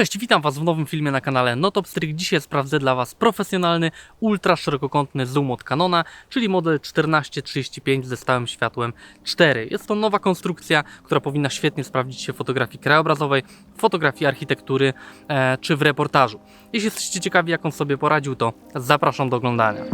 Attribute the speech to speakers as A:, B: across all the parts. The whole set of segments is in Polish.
A: Cześć, witam Was w nowym filmie na kanale Notopstryk. Dzisiaj sprawdzę dla Was profesjonalny, ultra szerokokątny zoom od Canona, czyli model 1435 ze stałym światłem 4. Jest to nowa konstrukcja, która powinna świetnie sprawdzić się w fotografii krajobrazowej, fotografii architektury e, czy w reportażu. Jeśli jesteście ciekawi jak on sobie poradził, to zapraszam do oglądania.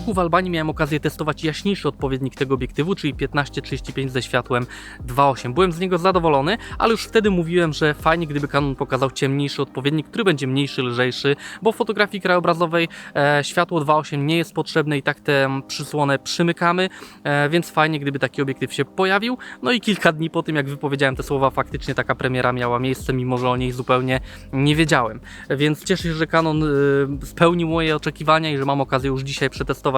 A: Roku w Albanii miałem okazję testować jaśniejszy odpowiednik tego obiektywu, czyli 15-35 ze światłem 2.8. Byłem z niego zadowolony, ale już wtedy mówiłem, że fajnie gdyby Canon pokazał ciemniejszy odpowiednik, który będzie mniejszy, lżejszy, bo w fotografii krajobrazowej e, światło 2.8 nie jest potrzebne i tak tę przysłonę przymykamy, e, więc fajnie gdyby taki obiektyw się pojawił. No i kilka dni po tym, jak wypowiedziałem te słowa, faktycznie taka premiera miała miejsce, mimo że o niej zupełnie nie wiedziałem. Więc cieszę się, że Canon y, spełnił moje oczekiwania i że mam okazję już dzisiaj przetestować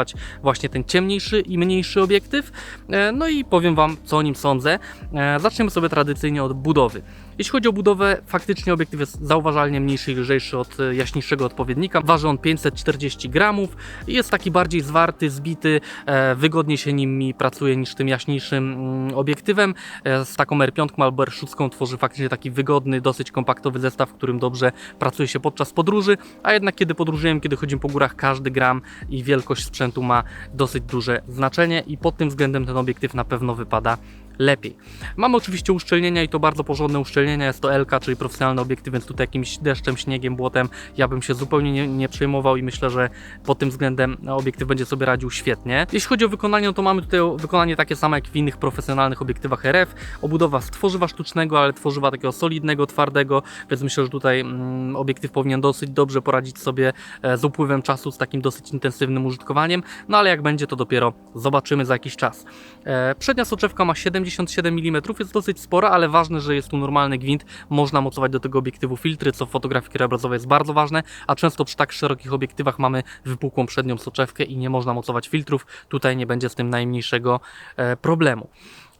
A: właśnie ten ciemniejszy i mniejszy obiektyw. E, No i powiem Wam, co o nim sądzę. E, Zaczniemy sobie tradycyjnie od budowy. Jeśli chodzi o budowę, faktycznie obiektyw jest zauważalnie mniejszy i lżejszy od e, jaśniejszego odpowiednika. Waży on 540 gramów i jest taki bardziej zwarty, zbity, e, wygodniej się nim mi pracuje niż tym jaśniejszym mm, obiektywem. E, Z taką R5 albo R6 tworzy faktycznie taki wygodny, dosyć kompaktowy zestaw, w którym dobrze pracuje się podczas podróży, a jednak kiedy podróżujemy, kiedy chodzimy po górach, każdy gram i wielkość sprzętu ma dosyć duże znaczenie i pod tym względem ten obiektyw na pewno wypada lepiej. Mamy oczywiście uszczelnienia i to bardzo porządne uszczelnienia. Jest to LK, czyli profesjonalny obiektyw, więc tutaj jakimś deszczem, śniegiem, błotem ja bym się zupełnie nie, nie przejmował i myślę, że pod tym względem obiektyw będzie sobie radził świetnie. Jeśli chodzi o wykonanie, no to mamy tutaj wykonanie takie same jak w innych profesjonalnych obiektywach RF. Obudowa z tworzywa sztucznego, ale tworzywa takiego solidnego, twardego, więc myślę, że tutaj mm, obiektyw powinien dosyć dobrze poradzić sobie e, z upływem czasu, z takim dosyć intensywnym użytkowaniem, no ale jak będzie, to dopiero zobaczymy za jakiś czas. E, Przednia soczewka ma 77 mm, jest dosyć spora, ale ważne, że jest tu normalny gwint. Można mocować do tego obiektywu filtry, co w fotografii krajobrazowej jest bardzo ważne, a często przy tak szerokich obiektywach mamy wypukłą przednią soczewkę i nie można mocować filtrów. Tutaj nie będzie z tym najmniejszego e, problemu.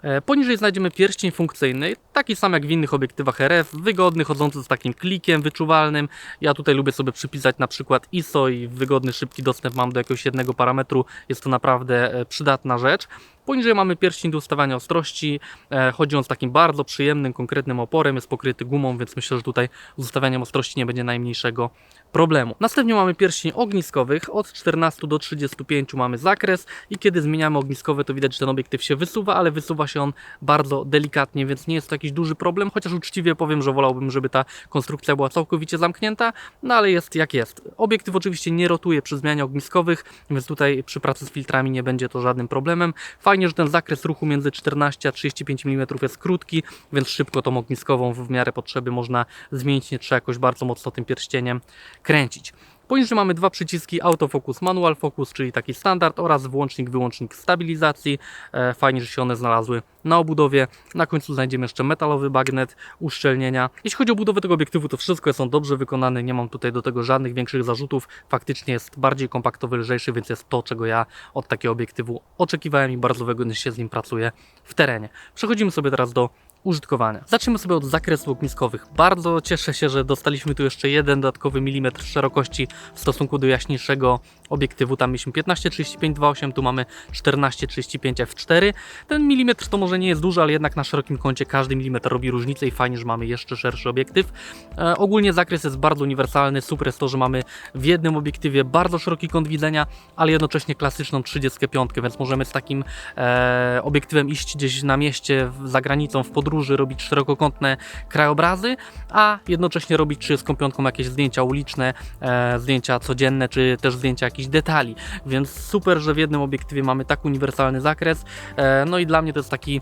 A: E, Poniżej znajdziemy pierścień funkcyjny, taki sam jak w innych obiektywach RF, wygodny, chodzący z takim klikiem wyczuwalnym. Ja tutaj lubię sobie przypisać na przykład ISO i wygodny, szybki dostęp mam do jakiegoś jednego parametru. Jest to naprawdę e, przydatna rzecz. Poniżej mamy pierścień do ustawiania ostrości. E, Chodzi on z takim bardzo przyjemnym, konkretnym oporem, jest pokryty gumą, więc myślę, że tutaj z ustawianiem ostrości nie będzie najmniejszego problemu. Następnie mamy pierścień ogniskowych. Od 14 do 35 mamy zakres i kiedy zmieniamy ogniskowe, to widać, że ten obiektyw się wysuwa, ale wysuwa się on bardzo delikatnie, więc nie jest to jakiś duży problem, chociaż uczciwie powiem, że wolałbym, żeby ta konstrukcja była całkowicie zamknięta, no ale jest jak jest. Obiektyw oczywiście nie rotuje przy zmianie ogniskowych, więc tutaj przy pracy z filtrami nie będzie to żadnym problemem. Fajnie, że ten zakres ruchu między 14 a 35 mm jest krótki, więc szybko tą ogniskową w miarę potrzeby można zmienić, nie trzeba jakoś bardzo mocno tym pierścieniem kręcić. Poniżej mamy dwa przyciski autofocus, manual focus, czyli taki standard oraz włącznik, wyłącznik stabilizacji. E, Fajnie, że się one znalazły na obudowie. Na końcu znajdziemy jeszcze metalowy bagnet, uszczelnienia. Jeśli chodzi o budowę tego obiektywu, to wszystko jest on dobrze wykonane, nie mam tutaj do tego żadnych większych zarzutów. Faktycznie jest bardziej kompaktowy, lżejszy, więc jest to, czego ja od takiego obiektywu oczekiwałem i bardzo wygodnie się z nim pracuje w terenie. Przechodzimy sobie teraz do użytkowania. Zacznijmy sobie od zakresów ogniskowych. Bardzo cieszę się, że dostaliśmy tu jeszcze jeden dodatkowy milimetr szerokości w stosunku do jaśniejszego obiektywu. Tam mieliśmy 15-35 2.8, tu mamy 14-35 f4. Ten milimetr to może nie jest duży, ale jednak na szerokim kącie każdy milimetr robi różnicę i fajnie, że mamy jeszcze szerszy obiektyw. E, ogólnie zakres jest bardzo uniwersalny. Super jest to, że mamy w jednym obiektywie bardzo szeroki kąt widzenia, ale jednocześnie klasyczną 35, więc możemy z takim e, obiektywem iść gdzieś na mieście, za granicą, w podróży, robić szerokokątne krajobrazy, a jednocześnie robić 35 jakieś zdjęcia uliczne, e, zdjęcia codzienne, czy też zdjęcia jakichś detali. Więc super, że w jednym obiektywie mamy tak uniwersalny zakres. E, no i dla mnie to jest taki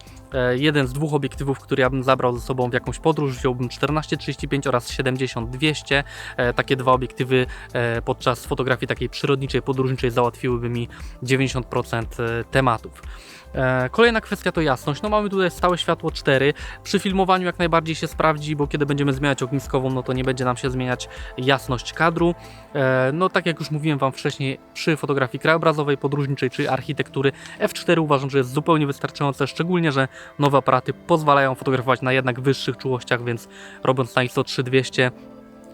A: jeden z dwóch obiektywów, który ja bym zabrał ze sobą w jakąś podróż. Wziąłbym 14-35 oraz 70-200. E, takie dwa obiektywy e, podczas fotografii takiej przyrodniczej, podróżniczej załatwiłyby mi 90% e, tematów. E, Kolejna kwestia to jasność. No mamy tutaj stałe światło 4. Przy filmowaniu jak najbardziej się sprawdzi, bo kiedy będziemy zmieniać ogniskową, no to nie będzie nam się zmieniać jasność kadru. E, No tak jak już mówiłem Wam wcześniej, przy fotografii krajobrazowej, podróżniczej czy architektury F4 uważam, że jest zupełnie wystarczające, szczególnie, że nowe aparaty pozwalają fotografować na jednak wyższych czułościach, więc robiąc na ISO 3200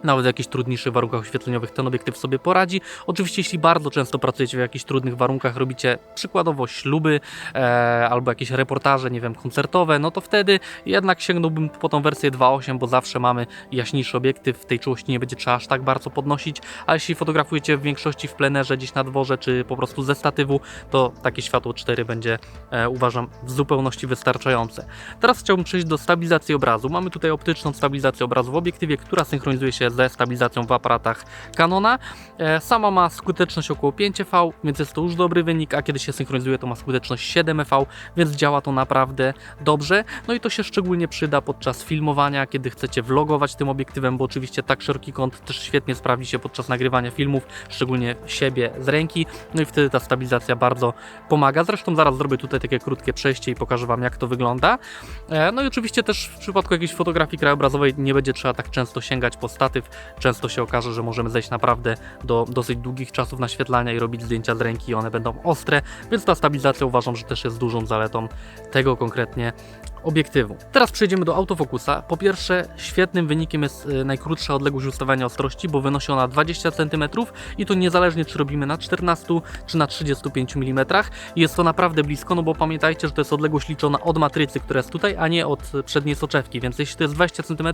A: nawet w jakichś trudniejszych warunkach oświetleniowych ten obiektyw sobie poradzi. Oczywiście, jeśli bardzo często pracujecie w jakichś trudnych warunkach, robicie przykładowo śluby e, albo jakieś reportaże, nie wiem, koncertowe, no to wtedy jednak sięgnąłbym po tą wersję 2.8, bo zawsze mamy jaśniejszy obiektyw, tej czułości nie będzie trzeba aż tak bardzo podnosić, a jeśli fotografujecie w większości w plenerze, gdzieś na dworze, czy po prostu ze statywu, to takie światło 4 będzie, e, uważam, w zupełności wystarczające. Teraz chciałbym przejść do stabilizacji obrazu. Mamy tutaj optyczną stabilizację obrazu w obiektywie, która synchronizuje się ze stabilizacją w aparatach Canona. E, Sama ma skuteczność około 5V, więc jest to już dobry wynik, a kiedy się synchronizuje, to ma skuteczność 7V, więc działa to naprawdę dobrze. No i to się szczególnie przyda podczas filmowania, kiedy chcecie vlogować tym obiektywem, bo oczywiście tak szeroki kąt też świetnie sprawdzi się podczas nagrywania filmów, szczególnie siebie z ręki. No i wtedy ta stabilizacja bardzo pomaga. Zresztą zaraz zrobię tutaj takie krótkie przejście i pokażę Wam, jak to wygląda. E, No i oczywiście też w przypadku jakiejś fotografii krajobrazowej nie będzie trzeba tak często sięgać po statyw. Często się okaże, że możemy zejść naprawdę do dosyć długich czasów naświetlania i robić zdjęcia z ręki i one będą ostre, więc ta stabilizacja uważam, że też jest dużą zaletą tego konkretnie obiektywu. Teraz przejdziemy do autofokusa. Po pierwsze, świetnym wynikiem jest y, najkrótsza odległość ustawiania ostrości, bo wynosi ona 20 cm i to niezależnie czy robimy na 14 czy na 35 mm. Jest to naprawdę blisko, no bo pamiętajcie, że to jest odległość liczona od matrycy, która jest tutaj, a nie od przedniej soczewki, więc jeśli to jest 20 cm,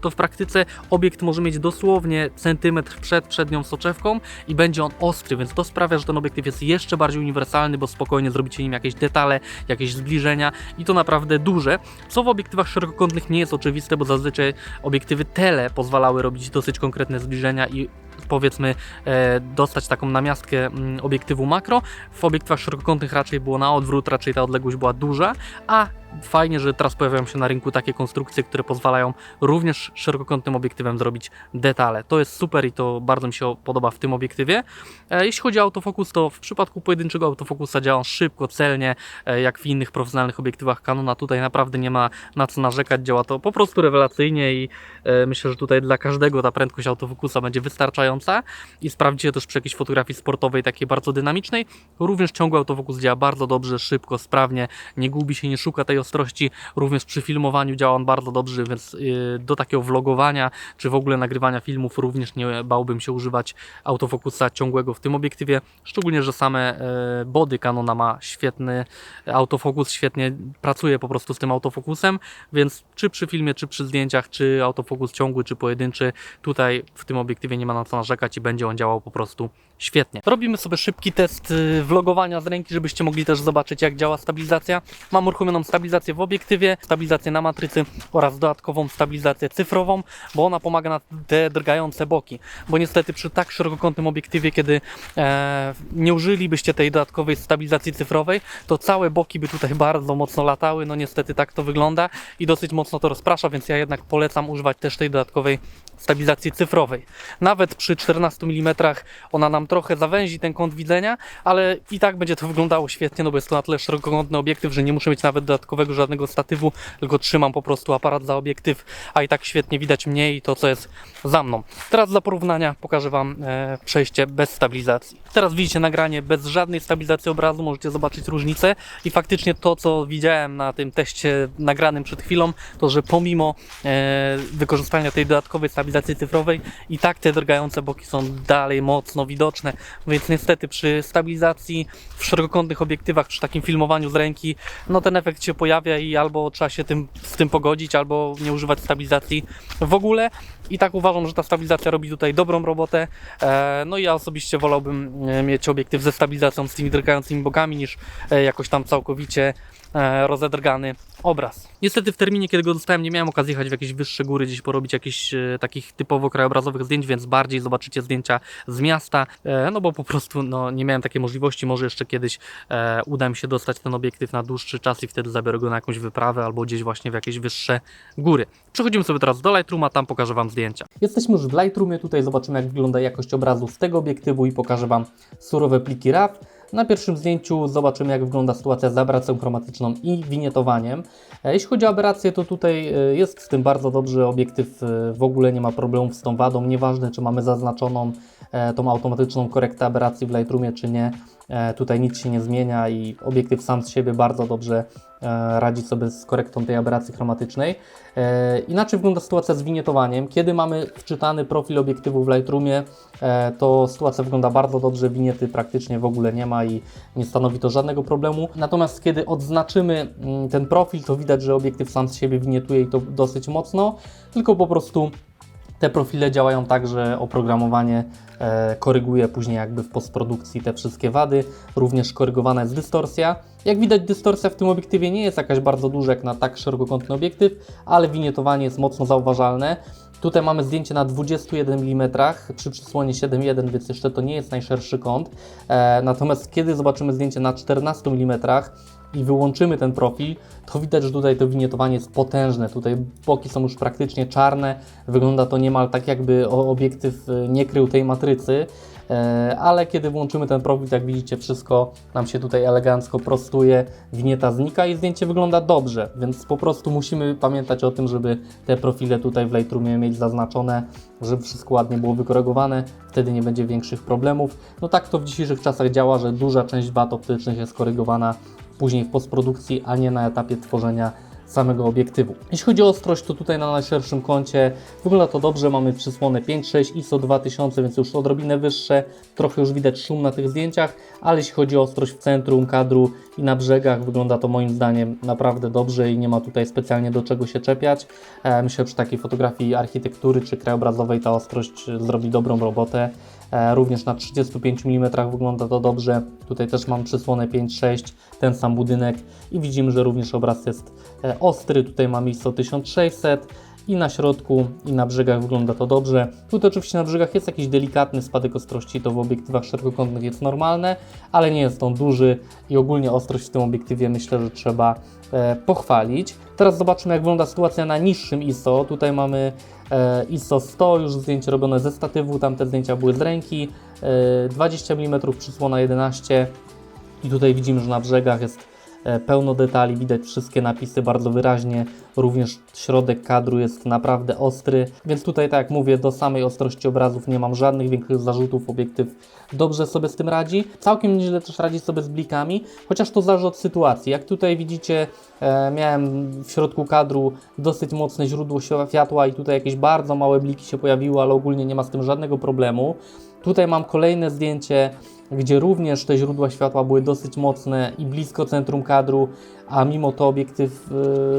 A: to w praktyce obiekt może mieć dosłownie centymetr przed przednią soczewką i będzie on ostry, więc to sprawia, że ten obiektyw jest jeszcze bardziej uniwersalny, bo spokojnie zrobicie nim jakieś detale, jakieś zbliżenia i to naprawdę duże, co w obiektywach szerokokątnych nie jest oczywiste, bo zazwyczaj obiektywy tele pozwalały robić dosyć konkretne zbliżenia i powiedzmy e, dostać taką namiastkę mm, obiektywu makro. W obiektywach szerokokątnych raczej było na odwrót, raczej ta odległość była duża, a fajnie, że teraz pojawiają się na rynku takie konstrukcje, które pozwalają również szerokokątnym obiektywem zrobić detale. To jest super i to bardzo mi się podoba w tym obiektywie. E, Jeśli chodzi o autofokus, to w przypadku pojedynczego autofokusa działa on szybko, celnie, e, jak w innych profesjonalnych obiektywach Canona. Tutaj naprawdę nie ma na co narzekać, działa to po prostu rewelacyjnie i e, myślę, że tutaj dla każdego ta prędkość autofokusa będzie wystarczająca i sprawdzicie też przy jakiejś fotografii sportowej, takiej bardzo dynamicznej. Również ciągły autofokus działa bardzo dobrze, szybko, sprawnie, nie gubi się, nie szuka tej ostrości. Również przy filmowaniu działa on bardzo dobrze, więc yy, do takiego vlogowania czy w ogóle nagrywania filmów również nie bałbym się używać autofokusa ciągłego w tym obiektywie. Szczególnie, że same e, body Canona ma świetny autofokus, świetnie pracuje po prostu z tym autofokusem, więc czy przy filmie, czy przy zdjęciach, czy autofokus ciągły, czy pojedynczy, tutaj w tym obiektywie nie ma na co narzekać i będzie on działał po prostu świetnie. Robimy sobie szybki test y, vlogowania z ręki, żebyście mogli też zobaczyć jak działa stabilizacja. Mam uruchomioną stabilizację w obiektywie, stabilizację na matrycy oraz dodatkową stabilizację cyfrową, bo ona pomaga na te drgające boki. Bo niestety przy tak szerokokątnym obiektywie, kiedy e, nie użylibyście tej dodatkowej stabilizacji cyfrowej, to całe boki by tutaj bardzo mocno latały. No niestety tak to wygląda i dosyć mocno to rozprasza, więc ja jednak polecam używać też tej dodatkowej stabilizacji cyfrowej. Nawet przy 14 mm ona nam trochę zawęzi ten kąt widzenia, ale i tak będzie to wyglądało świetnie, no bo jest to na tyle szerokokątny obiektyw, że nie muszę mieć nawet dodatkowego żadnego statywu, tylko trzymam po prostu aparat za obiektyw, a i tak świetnie widać mnie i to, co jest za mną. Teraz dla porównania pokażę Wam e, przejście bez stabilizacji. Teraz widzicie nagranie bez żadnej stabilizacji obrazu, możecie zobaczyć różnicę i faktycznie to, co widziałem na tym teście nagranym przed chwilą, to że pomimo e, wykorzystania tej dodatkowej stabilizacji cyfrowej i tak te drgające boki są dalej mocno widoczne, więc niestety przy stabilizacji w szerokokątnych obiektywach, przy takim filmowaniu z ręki, no ten efekt się pojawia i albo trzeba się tym, z tym pogodzić, albo nie używać stabilizacji w ogóle. I tak uważam, że ta stabilizacja robi tutaj dobrą robotę. E, no i ja osobiście wolałbym e, mieć obiektyw ze stabilizacją z tymi drgającymi bokami niż e, jakoś tam całkowicie rozedrgany obraz. Niestety w terminie, kiedy go dostałem, nie miałem okazji jechać w jakieś wyższe góry, gdzieś porobić jakichś e, takich typowo krajobrazowych zdjęć, więc bardziej zobaczycie zdjęcia z miasta, e, no bo po prostu no, nie miałem takiej możliwości. Może jeszcze kiedyś e, uda mi się dostać ten obiektyw na dłuższy czas i wtedy zabiorę go na jakąś wyprawę albo gdzieś właśnie w jakieś wyższe góry. Przechodzimy sobie teraz do Lightrooma, tam pokażę Wam zdjęcia. Jesteśmy już w Lightroomie, tutaj zobaczymy jak wygląda jakość obrazu z tego obiektywu i pokażę Wam surowe pliki RAW. Na pierwszym zdjęciu zobaczymy, jak wygląda sytuacja z aberracją chromatyczną i winietowaniem. E, Jeśli chodzi o aberrację, to tutaj e, jest z tym bardzo dobrze. Obiektyw e, w ogóle nie ma problemów z tą wadą. Nieważne, czy mamy zaznaczoną tą automatyczną korektę aberracji w Lightroomie, czy nie. Tutaj nic się nie zmienia i obiektyw sam z siebie bardzo dobrze radzi sobie z korektą tej aberracji chromatycznej. E, Inaczej wygląda sytuacja z winietowaniem. Kiedy mamy wczytany profil obiektywu w Lightroomie, e, to sytuacja wygląda bardzo dobrze, winiety praktycznie w ogóle nie ma i nie stanowi to żadnego problemu. Natomiast kiedy odznaczymy mm, ten profil, to widać, że obiektyw sam z siebie winietuje i to dosyć mocno, tylko po prostu te profile działają tak, że oprogramowanie e, koryguje później jakby w postprodukcji te wszystkie wady. Również korygowana jest dystorsja. Jak widać dystorsja w tym obiektywie nie jest jakaś bardzo duża jak na tak szerokokątny obiektyw, ale winietowanie jest mocno zauważalne. Tutaj mamy zdjęcie na 21 mm przy przysłonie 7.1, więc jeszcze to nie jest najszerszy kąt. E, natomiast kiedy zobaczymy zdjęcie na 14 mm i wyłączymy ten profil, to widać, że tutaj to winietowanie jest potężne. Tutaj boki są już praktycznie czarne. Wygląda to niemal tak, jakby obiektyw y, nie krył tej matrycy. E, Ale kiedy włączymy ten profil, jak widzicie, wszystko nam się tutaj elegancko prostuje, winieta znika i zdjęcie wygląda dobrze, więc po prostu musimy pamiętać o tym, żeby te profile tutaj w Lightroomie mieć zaznaczone, żeby wszystko ładnie było wykorygowane, wtedy nie będzie większych problemów. No tak to w dzisiejszych czasach działa, że duża część wad optycznych jest korygowana później w postprodukcji, a nie na etapie tworzenia samego obiektywu. Jeśli chodzi o ostrość, to tutaj na najszerszym kącie wygląda to dobrze. Mamy przysłonę 5.6 ISO 2000, więc już odrobinę wyższe. Trochę już widać szum na tych zdjęciach, ale jeśli chodzi o ostrość w centrum kadru i na brzegach, wygląda to moim zdaniem naprawdę dobrze i nie ma tutaj specjalnie do czego się czepiać. E, Myślę, że przy takiej fotografii architektury czy krajobrazowej ta ostrość zrobi dobrą robotę. E, Również na 35 mm wygląda to dobrze. Tutaj też mam przysłonę 5.6, ten sam budynek i widzimy, że również obraz jest e, ostry. Tutaj mam ISO 1600 i na środku i na brzegach wygląda to dobrze. Tutaj oczywiście na brzegach jest jakiś delikatny spadek ostrości, to w obiektywach szerokokątnych jest normalne, ale nie jest on duży i ogólnie ostrość w tym obiektywie myślę, że trzeba e, pochwalić. Teraz zobaczymy jak wygląda sytuacja na niższym ISO. Tutaj mamy e, ISO 100, już zdjęcie robione ze statywu, tamte zdjęcia były z ręki, e, 20 mm przysłona 11 i tutaj widzimy, że na brzegach jest pełno detali, widać wszystkie napisy bardzo wyraźnie. Również środek kadru jest naprawdę ostry, więc tutaj, tak jak mówię, do samej ostrości obrazów nie mam żadnych większych zarzutów. Obiektyw dobrze sobie z tym radzi. Całkiem nieźle też radzi sobie z blikami, chociaż to zależy od sytuacji. Jak tutaj widzicie, e, miałem w środku kadru dosyć mocne źródło światła i tutaj jakieś bardzo małe bliki się pojawiły, ale ogólnie nie ma z tym żadnego problemu. Tutaj mam kolejne zdjęcie, gdzie również te źródła światła były dosyć mocne i blisko centrum kadru, a mimo to obiektyw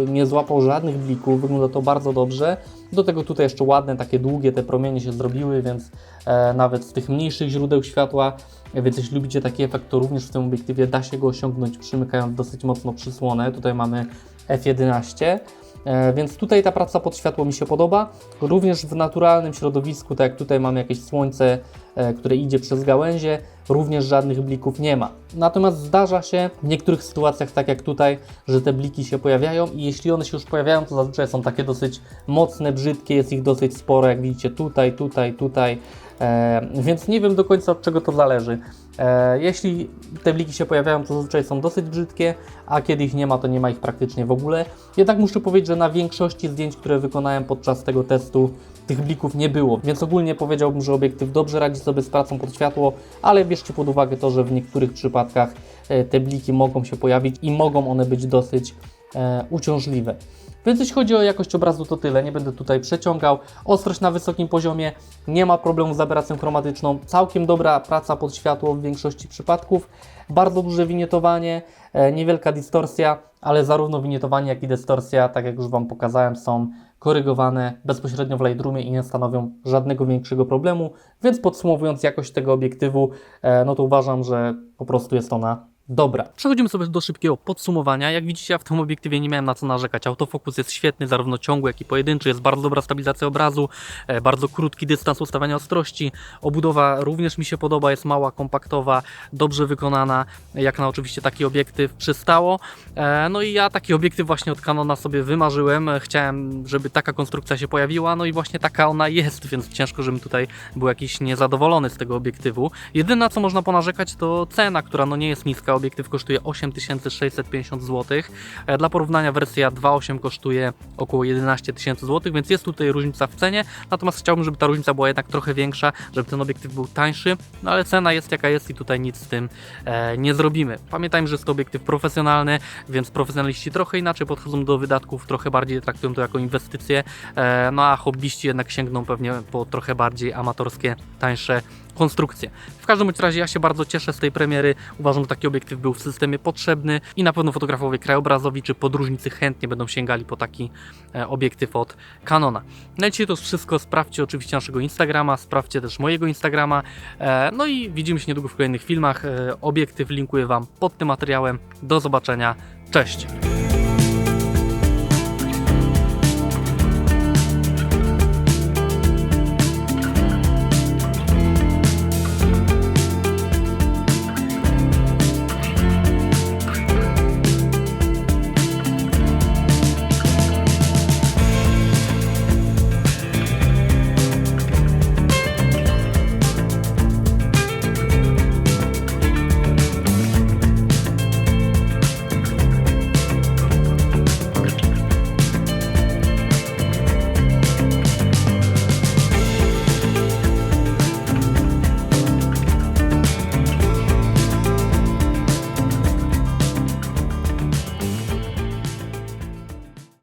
A: y, nie złapał żadnych blików, wygląda to bardzo dobrze. Do tego tutaj jeszcze ładne, takie długie te promienie się zrobiły, więc e, nawet z tych mniejszych źródeł światła, więc jeśli lubicie taki efekt, to również w tym obiektywie da się go osiągnąć przymykając dosyć mocno przysłonę. Tutaj mamy f11. E, Więc tutaj ta praca pod światło mi się podoba. Również w naturalnym środowisku, tak jak tutaj mamy jakieś słońce, e, które idzie przez gałęzie, również żadnych blików nie ma. Natomiast zdarza się w niektórych sytuacjach, tak jak tutaj, że te bliki się pojawiają i jeśli one się już pojawiają, to zazwyczaj są takie dosyć mocne, brzydkie, jest ich dosyć sporo, jak widzicie tutaj, tutaj, tutaj. E, więc nie wiem do końca od czego to zależy. E, jeśli te bliki się pojawiają, to zazwyczaj są dosyć brzydkie, a kiedy ich nie ma, to nie ma ich praktycznie w ogóle. Jednak muszę powiedzieć, że na większości zdjęć, które wykonałem podczas tego testu, tych blików nie było, więc ogólnie powiedziałbym, że obiektyw dobrze radzi sobie z pracą pod światło, ale bierzcie pod uwagę to, że w niektórych przypadkach e, te bliki mogą się pojawić i mogą one być dosyć e, uciążliwe. Więc jeśli chodzi o jakość obrazu, to tyle. Nie będę tutaj przeciągał. Ostrość na wysokim poziomie, nie ma problemu z aberracją chromatyczną. Całkiem dobra praca pod światło w większości przypadków. Bardzo duże winietowanie, e, niewielka dystorsja, ale zarówno winietowanie, jak i dystorsja, tak jak już Wam pokazałem, są korygowane bezpośrednio w Lightroomie i nie stanowią żadnego większego problemu. Więc podsumowując jakość tego obiektywu, e, no to uważam, że po prostu jest ona Dobra, przechodzimy sobie do szybkiego podsumowania. Jak widzicie, ja w tym obiektywie nie miałem na co narzekać. Autofokus jest świetny, zarówno ciągły, jak i pojedynczy. Jest bardzo dobra stabilizacja obrazu, e, bardzo krótki dystans ustawiania ostrości. Obudowa również mi się podoba, jest mała, kompaktowa, dobrze wykonana, jak na oczywiście taki obiektyw przystało. E, No i ja taki obiektyw właśnie od Canona sobie wymarzyłem. Chciałem, żeby taka konstrukcja się pojawiła, no i właśnie taka ona jest, więc ciężko, żebym tutaj był jakiś niezadowolony z tego obiektywu. Jedyne, co można ponarzekać, to cena, która no nie jest niska obiektyw kosztuje 8650 zł. E, Dla porównania wersja 2.8 kosztuje około 11 tysięcy złotych, więc jest tutaj różnica w cenie. Natomiast chciałbym, żeby ta różnica była jednak trochę większa, żeby ten obiektyw był tańszy, no ale cena jest jaka jest i tutaj nic z tym e, nie zrobimy. Pamiętajmy, że jest to obiektyw profesjonalny, więc profesjonaliści trochę inaczej podchodzą do wydatków, trochę bardziej traktują to jako inwestycje, e, no a hobbyści jednak sięgną pewnie po trochę bardziej amatorskie, tańsze konstrukcje. W każdym razie ja się bardzo cieszę z tej premiery. Uważam, że taki obiektyw był w systemie potrzebny i na pewno fotografowie krajobrazowi czy podróżnicy chętnie będą sięgali po taki e, obiektyw od Canona. Na dzisiaj to jest wszystko. Sprawdźcie oczywiście naszego Instagrama, sprawdźcie też mojego Instagrama. E, no i widzimy się niedługo w kolejnych filmach. E, obiektyw linkuję Wam pod tym materiałem. Do zobaczenia. Cześć!